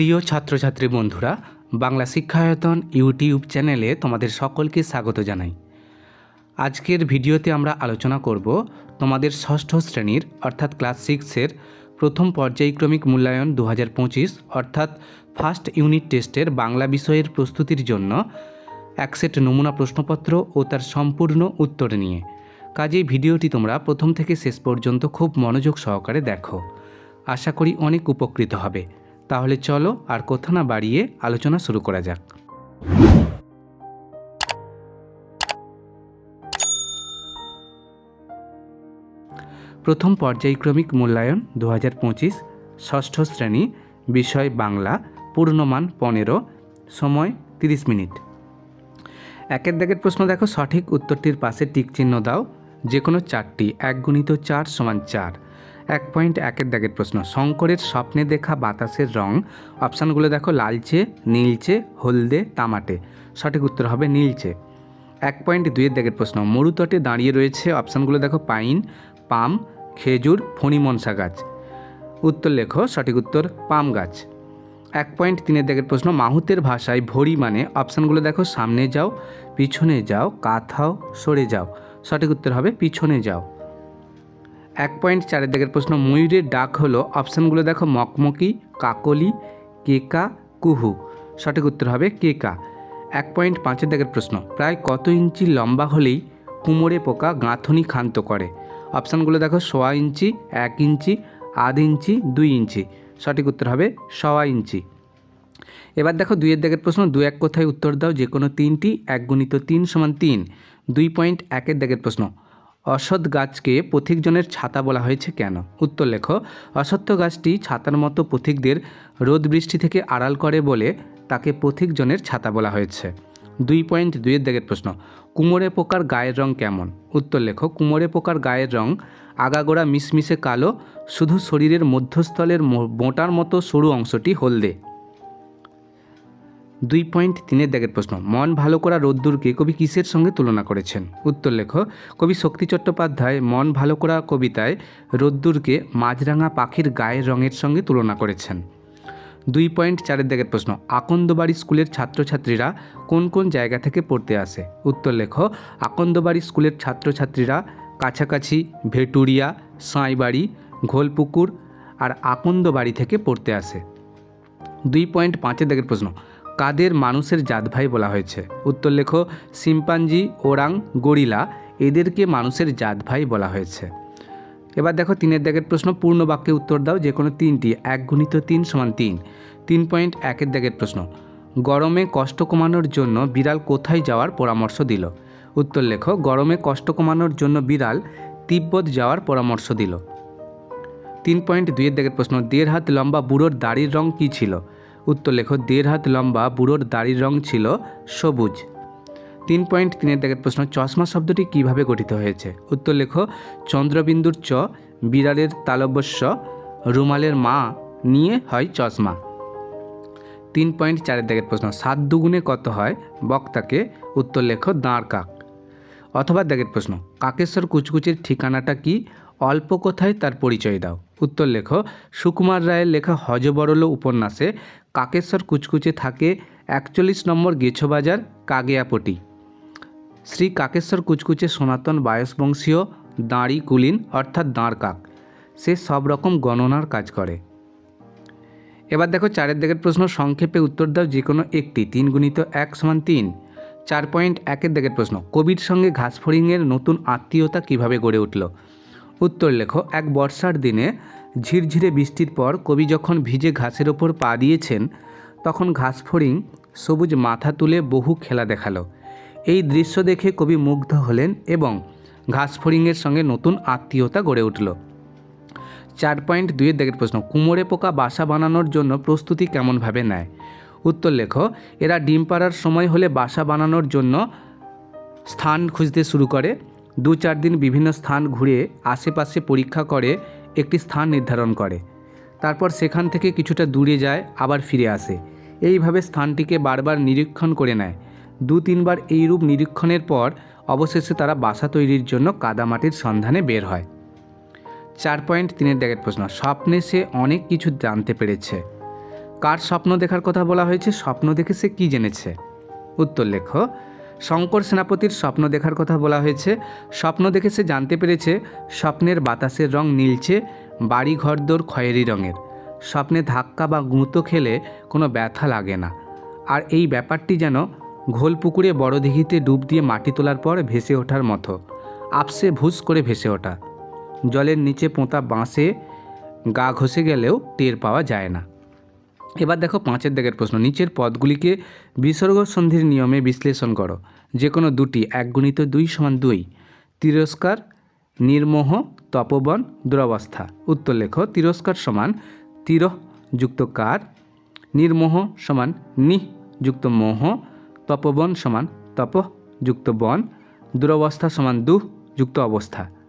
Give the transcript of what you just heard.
প্রিয় ছাত্রছাত্রী বন্ধুরা, বাংলা শিক্ষায়তন ইউটিউব চ্যানেলে তোমাদের সকলকে স্বাগত জানাই। আজকের ভিডিওতে আমরা আলোচনা করব তোমাদের ষষ্ঠ শ্রেণির, অর্থাৎ ক্লাস সিক্সের প্রথম পর্যায়ক্রমিক মূল্যায়ন দু হাজার পঁচিশ, অর্থাৎ ফার্স্ট ইউনিট টেস্টের বাংলা বিষয়ের প্রস্তুতির জন্য এক সেট নমুনা প্রশ্নপত্র ও তার সম্পূর্ণ উত্তর নিয়ে। কাজেই ভিডিওটি তোমরা প্রথম থেকে শেষ পর্যন্ত খুব মনোযোগ সহকারে দেখো। আশা করি অনেক উপকৃত হবে। তাহলে চলো আর কথা না বাড়িয়ে আলোচনা শুরু করা যাক। প্রথম পর্যায়ক্রমিক মূল্যায়ন দু হাজার পঁচিশ, ষষ্ঠ শ্রেণি, বিষয় বাংলা, পূর্ণমান পনেরো, সময় তিরিশ মিনিট। একের দাগের প্রশ্ন দেখো, সঠিক উত্তরটির পাশে টিক চিহ্ন দাও যে কোনো চারটি এক গুণিত চার সমান চার। এক পয়েন্ট একের দাগের প্রশ্ন। শঙ্করের স্বপ্নে দেখা বাতাসের রং। অপশানগুলো দেখো, লালচে, নীলচে, হলদে, তামাটে। সঠিক উত্তর হবে নীলচে। এক পয়েন্ট দুইয়ের দাগের প্রশ্ন। মরুতটে দাঁড়িয়ে রয়েছে, অপশানগুলো দেখো, পাইন, পাম, খেজুর ফণিমনসা গাছ। উত্তর লেখো, সঠিক উত্তর, পাম গাছ। এক পয়েন্ট তিনের দাগের প্রশ্ন। মাহুতের ভাষায় ভরি মানে অপশানগুলো দেখো, সামনে যাও, পিছনে যাও কাথাও সরে যাও। সঠিক উত্তর হবে, পিছনে যাও। এক পয়েন্ট চারের দিকের প্রশ্ন, ময়ূরের ডাক হলো অপশানগুলো দেখো, মকমকি, কাকলি, কেকা, কুহু। সঠিক উত্তর হবে কেকা। এক পয়েন্ট পাঁচের দিকের প্রশ্ন, প্রায় কত ইঞ্চি লম্বা হলেই কুমোরে পোকা গাঁথনি ক্ষান্ত করে? অপশানগুলো দেখো, সোয়া ইঞ্চি, এক ইঞ্চি, আধ ইঞ্চি, দুই ইঞ্চি। সঠিক উত্তর হবে সোয়া ইঞ্চি। এবার দেখো দুইয়ের দাগের প্রশ্ন, দু এক কোথায় উত্তর দাও যে কোনো তিনটি, এক গুণিত তিন সমান তিন। দুই পয়েন্ট একের দাগের প্রশ্ন অসৎ গাছকে পথিকজনের ছাতা বলা হয়েছে কেন? উত্তর লেখ, অসত্য গাছটি ছাতার মতো পথিকদের রোদ বৃষ্টি থেকে আড়াল করে বলে তাকে পথিকজনের ছাতা বলা হয়েছে। দুই পয়েন্ট দুইয়ের দাগের প্রশ্ন, কুমোরে পোকার গায়ের রং কেমন? উত্তর লেখ, কুমোরে পোকার গায়ের রং আগাগোড়া মিশমিশে কালো, শুধু শরীরের মধ্যস্থলের মোটার মতো সরু অংশটি হলদে। দুই পয়েন্ট তিনের দাগের প্রশ্ন, মন ভালো করা রোদ্দুরকে কবি কিসের সঙ্গে তুলনা করেছেন? উত্তর লেখ, কবি শক্তি চট্টোপাধ্যায় মন ভালো করা কবিতায় রোদ্দুরকে মাছরাঙা পাখির গায়ের রঙের সঙ্গে তুলনা করেছেন। দুই পয়েন্ট চারের দাগের প্রশ্ন, আকন্দবাড়ি স্কুলের ছাত্রছাত্রীরা কোন কোন জায়গা থেকে পড়তে আসে? উত্তর লেখ, আকন্দবাড়ি স্কুলের ছাত্রছাত্রীরা কাছাকাছি ভেটুরিয়া, সাঁইবাড়ি, ঘোলপুকুর আর আকন্দবাড়ি থেকে পড়তে আসে। দুই পয়েন্ট পাঁচের দাগের প্রশ্ন কাদের মানুষের জাত ভাই বলা হয়েছে? উত্তর লেখো সিম্পাঞ্জি ওরাং, গরিলা, এদেরকে মানুষের জাত ভাই বলা হয়েছে। এবার দেখো তিনের দাগের প্রশ্ন পূর্ণ বাক্যে উত্তর দাও যে কোনো তিনটি, এক গুণিত তিন সমান তিন। তিন পয়েন্ট একের দাগের প্রশ্ন, গরমে কষ্ট কমানোর জন্য বিড়াল কোথায় যাওয়ার পরামর্শ দিল? উত্তর লেখো, গরমে কষ্ট কমানোর জন্য বিড়াল তিব্বত যাওয়ার পরামর্শ দিল। তিন পয়েন্ট দুইয়ের দাগের প্রশ্ন, দেড় হাত লম্বা বুড়োর দাড়ির রং কী ছিল? উত্তর লেখো, দেড় হাত লম্বা, বুড়োর দাড়ির রং ছিল সবুজ। তিন পয়েন্ট তিনের দাগের প্রশ্ন, চশমা শব্দটি কীভাবে গঠিত হয়েছে? উত্তর লেখো, চন্দ্রবিন্দুর চ, বিড়ালের তালব্যস্য, রুমালের মা নিয়ে হয় চশমা। তিন পয়েন্ট চারের দাগের প্রশ্ন, সাত দুগুণে কত হয়? বক্তাকে উত্তর লেখো, দাঁড় কাক। অথবা দাগের প্রশ্ন, কাকেশ্বর কুচকুচের ঠিকানাটা কি? অল্প কথায় তার পরিচয় দাও। উত্তর লেখো, সুকুমার রায়ের লেখা হজবরল উপন্যাসে কাকেশ্বর কুচকুচে থাকে একচল্লিশ নম্বর গেছোবাজার, কাগেয়াপটি। শ্রী কাকেশ্বর কুচকুচে সনাতন বায়সবংশীয় দাঁড়ি কুলিন অর্থাৎ দাঁড় কাক। সে সব রকম গণনার কাজ করে। এবার দেখো চারের দিকের প্রশ্ন, সংক্ষেপে উত্তর দাও যে কোনো একটি, তিন গুণিত এক সমান তিন। চার পয়েন্ট একের দিকের প্রশ্ন, কবির সঙ্গে ঘাসফড়িংয়ের নতুন আত্মীয়তা কীভাবে গড়ে উঠল? উত্তর লেখো, এক বর্ষার দিনে ঝিরঝিরে বৃষ্টির পর কবি যখন ভিজে ঘাসের ওপর পা দিয়েছেন, তখন ঘাসফড়িং সবুজ মাথা তুলে বহু খেলা দেখাল। এই দৃশ্য দেখে কবি মুগ্ধ হলেন এবং ঘাসফড়িংয়ের সঙ্গে নতুন আত্মীয়তা গড়ে উঠল। চার পয়েন্ট দুইয়ের দিকের প্রশ্ন, কুমোরে পোকা বাসা বানানোর জন্য প্রস্তুতি কেমনভাবে নেয়? উত্তর লেখো, এরা ডিম পাড়ার সময় হলে বাসা বানানোর জন্য স্থান খুঁজতে শুরু করে। দু চার দিন বিভিন্ন স্থান ঘুরে আশেপাশে পরীক্ষা করে একটি স্থান নির্ধারণ করে। তারপর সেখান থেকে কিছুটা দূরে যায়, আবার ফিরে আসে। এইভাবে স্থানটিকে বারবার নিরীক্ষণ করে নেয়। দু তিনবার এইরূপ নিরীক্ষণের পর অবশেষে তারা বাসা তৈরির জন্য কাদামাটির সন্ধানে বের হয়। চার পয়েন্ট তিনের দাগের প্রশ্ন, স্বপ্নে সে অনেক কিছু জানতে পেরেছে। কার স্বপ্ন দেখার কথা বলা হয়েছে? স্বপ্ন দেখে সে কী জেনেছে? উত্তর লেখো শঙ্কর সেনাপতির স্বপ্ন দেখার কথা বলা হয়েছে। স্বপ্ন দেখে সে জানতে পেরেছে, স্বপ্নের বাতাসের রং নীলচে বাড়ি ঘরদোর খয়েরি রঙের। স্বপ্নে ধাক্কা বা গুঁতো খেলে কোনো ব্যথা লাগে না। আর এই ব্যাপারটি যেন ঘোল পুকুরে বড় দিঘিতে ডুব দিয়ে মাটি তোলার পর ভেসে ওঠার মতো। আপসে ভুস করে ভেসে ওঠা। জলের নিচে পোঁতা বাঁশে গা ঘষে গেলেও টের পাওয়া যায় না। এবার দেখো পাঁচের দিকের প্রশ্ন। নিচের পদগুলিকে বিসর্গ সন্ধির নিয়মে বিশ্লেষণ করো। যে কোনো দুটি, এক গুণিত দুই সমান দুই। তিরস্কার, নির্মোহ, তপবন, দুরবস্থা। উত্তর লেখো, তিরস্কার সমান তিরহ যুক্ত কার? নির্মোহ সমান নিহ যুক্ত মোহ। তপবন সমান তপ যুক্ত বন। দুরবস্থা সমান দুহ যুক্ত অবস্থা।